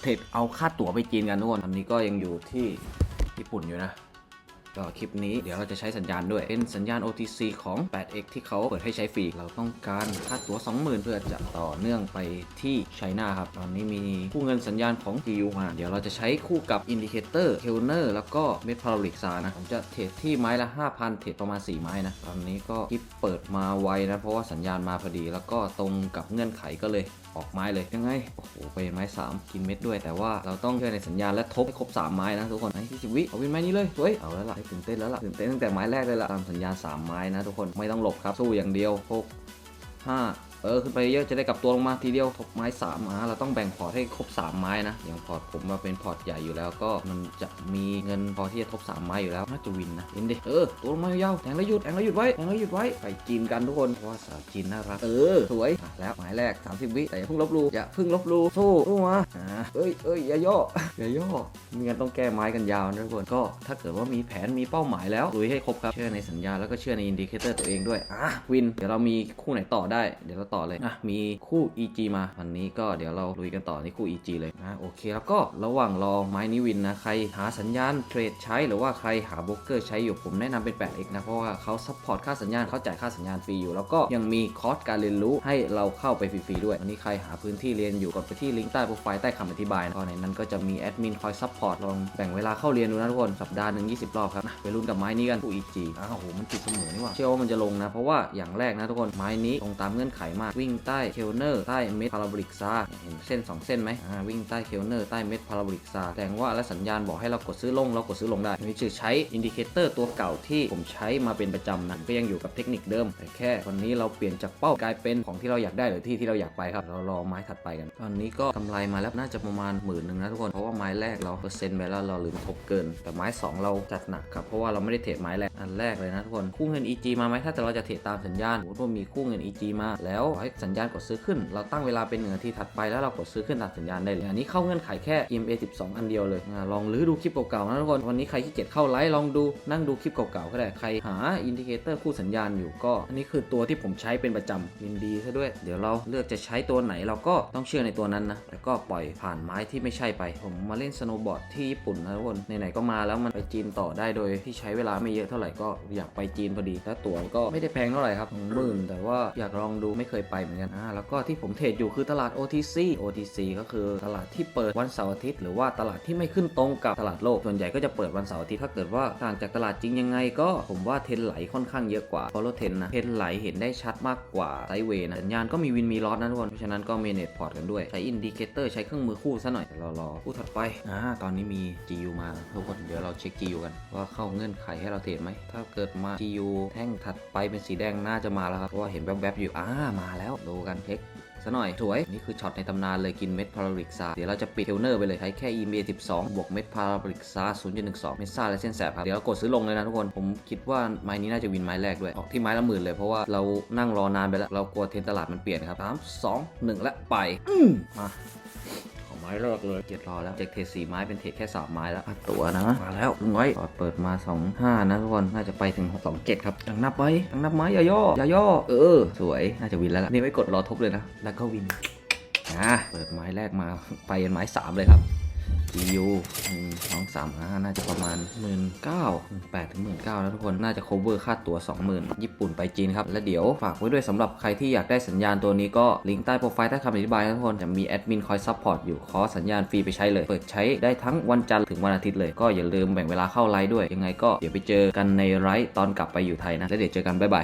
เทรดเอาค่าตั๋วไปจีนกันทุกคนอันนี้ก็ยังอยู่ที่ญี่ปุ่นอยู่นะ ก็คลิปนี้เดี๋ยวเราจะใช้สัญญาณด้วย เป็นสัญญาณ OTC ของ 8x ที่เขาเปิดให้ใช้ฟรี เราต้องการค่าตั๋ว 20,000 เพื่อจะต่อเนื่องไปที่ไชน่าครับ ตอนนี้มีคู่เงินสัญญาณของ GU มา เดี๋ยวเราจะใช้คู่กับ Indicator k e l n e r แล้วก็ m e t p a r a b o l i c ซานะ ผมจะเทรดที่ไม้ละ 5,000 เทรดประมาณ 4 ไม้นะ ตอนนี้ก็คลิปเปิดมาไวนะ เพราะว่าสัญญาณมาพอดี แล้วก็ตรงกับเงื่อนไขก็เลยออกไม้เลยยังไง โอ้โห ไปไม้ 3 กินเม็ดด้วย แต่ว่าเราต้องเชื่อในสัญญาณและทบให้ครบ 3 ไม้นะทุกคนไอ้ที่สิบวิเอาวินไม้นี้เลยสวยเอาแล้วล่ะตื่นเต้นแล้วล่ะตื่นเต้นตั้งแต่ไม้แรกเลยล่ะตามสัญญา3ไม้นะทุกคนไม่ต้องหลบครับสู้อย่างเดียว6 5 เออขึ้นไปเยอะจะได้กลับตัวลงมาทีเดียวทบไม้3อ่าเราต้องแบ่งพอร์ตให้ครบ 3 ไม้นะ อย่างพอร์ตผมมาเป็นพอร์ตใหญ่อยู่แล้วก็มันจะมีเงินพอที่จะทบ 3 ไม้อยู่แล้วน่าจะวินนะวินดิเออตัวลงมายาวๆแทงแล้วหยุดแทงแล้วหยุดไว้แทงแล้วหยุดไว้ไปจีนกันทุกคนเพราะว่าสาวจีนน่ารักเออสวยอะแล้วหมายแรก 30 วิแต่อย่าเพิ่งลบลูอย่าเพิ่งลบลูสู้สู้มาอ่าเอ้ยเอ้ยอย่าย่ออย่าย่อมีกันต้องแก้ไม้กันยาวนะทุกคนก็ถ้าเกิดว่ามีแผนมีเป้าหมายแล้วลุยให้ครบครับเชื่อในสัญญาแล้วก็เชื่อในอินดิเคเตอร์ตัวเองด้วยอะวินเดี๋ยวเรามีคู่ไหนต่อได้เดี๋ยวเราต่อเลยอะมีคู่ EG มาวันนี้ก็เดี๋ยวเราลุยกันต่อในคู่ EG เลยอะโอเคแล้วก็ระหว่างรอไม้นี้วินนะใครหาสัญญาณเทรดใช้หรือว่าใครหาโบรกเกอร์ใช้อยู่ผมแนะนำเป็น 8x นะเพราะว่าเขาซัพพอร์ตค่าสัญญาณเขาจ่ายค่าสัญญาณฟรีอยู่ แล้วก็ยังมีคอร์สการเรียนรู้ให้เราเข้าไปฟรีๆด้วยวันนี้ใครหาพื้นที่เรียนอยู่กดไปที่ลิงก์ใต้โปรไฟล์ใต้คำอธิบายนะก็ในนั้นก็จะมีแอดมินคอยซัพพอร์ตลองแบ่งเวลาเข้าเรียนดูนะทุกคนสัปดาห์หนึ่ง20 รอบครับนะไปรุ่นกับไม้นี้กันคู่ EG อ้าวโอ้โหมันติดเสมอนี่หว่าเชื่อว่ามันจะลงนะเพราะว่าอย่างแรกนะทุกคนไม้นี้ตรงตามเงื่อนไขมาก วิ่งใต้เคลเนอร์ใต้เม็ดพาราบลิกซาเห็นเส้น 2 เส้นไหมอ่าวิ่งใต้เคลเนอร์ใต้เม็ดพาราบลิกซาแสดงว่าและสัญญาณบอกให้เรากดซื้อลงเรากดซื้อลงได้นี่คือใช้อินดิเคเตอร์ตัวเก่าที่ผมใช้มาเป็นประจำนะก็ยังอยู่กับเทคนิคเดิม แต่แค่วันนี้เราเปลี่ยนจากเป้ากลายเป็นของที่เราอยากได้หรือที่ที่เราอยากไปครับเรารอไม้ถัดไปกัน ตอนนี้ก็กำไรมาแล้วน่าจะประมาณหมื่นหนึ่งนะทุกคนเพราะว่าไม้แรกเราเปอร์เซ็นต์ไปแล้วเราลืมทบเกิน แต่ไม้สองเราจัดหนักครับเพราะว่าเราไม่ได้เทรดไม้แรกอันแรกเลยนะทุกคนคู่เงิน EG มาไหมถ้าแต่เราจะเทรดตามสัญญาณสมมติว่ามีคู่เงิน EG มาแล้วให้สัญญาณกดซื้อขึ้น เราตั้งเวลาเป็นหนึ่งนาทีถัดไปแล้วเรากดซื้อขึ้นตามสัญญาณได้เลยอันนี้เข้าเงื่อนไขแค่ EMA 12 อันเดียวเลยอลองลื้อดูคลิปเก่าๆนะทุกคนวันนี้ใครขี้เกียจเข้าไลฟ์ลองดูนั่งดูคลิปเก่าๆก็ได้ใครหาอินดิเคเตอร์คู่สัญญาณอยู่ก็อันนี้คือตัวที่ผมใช้เป็นประจำยินดีซะด้วย เดี๋ยวเราเลือกจะใช้ตัวไหนเราก็ต้องเชื่อในตัวนั้นนะแล้วก็ปล่อยผ่านไม้ที่ไม่ใช่ไป ผมมาเล่นสโนว์บอร์ดที่ญี่ปุ่นนะทุกคนไหนๆก็มาแล้วมันไปจีนต่อได้โดยที่ใช้เวลาไม่เยอะเท่าไหร่ก็อยากไปจีนพอดีแล้วตั๋วก็ไม่ได้แพงเท่าไหร่ครับหมื่นแต่ว่าอยากลองดูไม่เคยไปเหมือนกันอ่าแล้วก็ที่ผมเทรดอยู่คือตลาด OTC OTC ก็คือตลาดที่เปิดวันเสาร์อาทิตย์หรือว่าตลาดที่ไม่ขึ้นตรงกับตลาดโลกส่วนใหญ่ก็จะเปิดวันเสาร์อาทิตย์ถ้าเกิดว่าต่างจากตลาดจริงยังไงก็ผมว่าเทรนไหลค่อนข้างเยอะกว่า follow เทรนนะเทรนไหลเห็นได้ชัดมากกว่าไซเวนะสัญญาณก็มีวินมีลอสนะทุกคนเพราะฉะนั้นก็เมเนจพอร์ตกันด้วยใช้อินดิเคเตอร์ใช้เครื่องมือคู่ซะหน่อยเรารอคู่ถัดไปอ่าตอนนี้มี GU มาทุกคนเดี๋ยวเราเช็ค GU กันว่าเข้าเงื่อนไขให้เราเทรดไหมถ้าเกิดมา GU แท่งถัดไปเป็นสีแดงน่าจะมาแล้วครับเพราะว่าเห็นแวบๆอยู่อ่ามาแล้วดูกันเช็คซะหน่อยสวย นี่คือช็อตในตำนานเลยกินเม็ดพาราบริกซาเดี๋ยวเราจะปิดเทลเนอร์ไปเลย ใช้แค่ EMA 12 บวกเม็ดพาราบริกซา0.12 เม็ดซ่าและเส้นแสบครับ เดี๋ยวเรากดซื้อลงเลยนะทุกคน ผมคิดว่าไม้นี้น่าจะวินไม้แรกด้วย ออกที่ไม้ละหมื่นเลยเพราะว่าเรานั่งรอนานไปแล้ว เรากลัวเทรนตลาดมันเปลี่ยนครับสามสองหนึ่งและไป อืมมา ของไม้แรกเลยเกียรรอแล้วจากเทรดสี่ไม้เป็นเทรดแค่สามไม้แล้วอะตัวนะ มาแล้วลุงไว้พอเปิดมา2 5นะทุกคนน่าจะไปถึง2 7ครับยังนับไว้ยังนับไม้อย่าย่ออย่าย่อเออ สวยน่าจะวินแล้วล่ะนี่ไว้กดรอทบเลยนะ แล้วก็วินอะเปิดไม้แรกมาไปยันไม้สามเลยครับ GU หนึ่งสองสามห้าน่าจะประมาณหมื่นเก้าแปดถึงหมื่นเก้าแล้วทุกคน น่าจะ cover ค่าตัว20,000 ญี่ปุ่นไปจีนครับ และเดี๋ยวฝากไว้ด้วยสำหรับใครที่อยากได้สัญญาณตัวนี้ก็ ลิงก์ใต้โปรไฟล์ใต้คำอธิบายนะทุกคน จะมีแอดมินคอยซัพพอร์ตอยู่ ขอสัญญาณฟรีไปใช้เลย เปิดใช้ได้ทั้งวันจันทร์ถึงวันอาทิตย์เลย ก็อย่าลืมแบ่งเวลาเข้าไลฟ์ด้วย ยังไงก็เดี๋ยวไปเจอกันในไลฟ์ตอนกลับไปอยู่ไทยนะ แล้วเดี๋ยวเจอกันบ๊ายบาย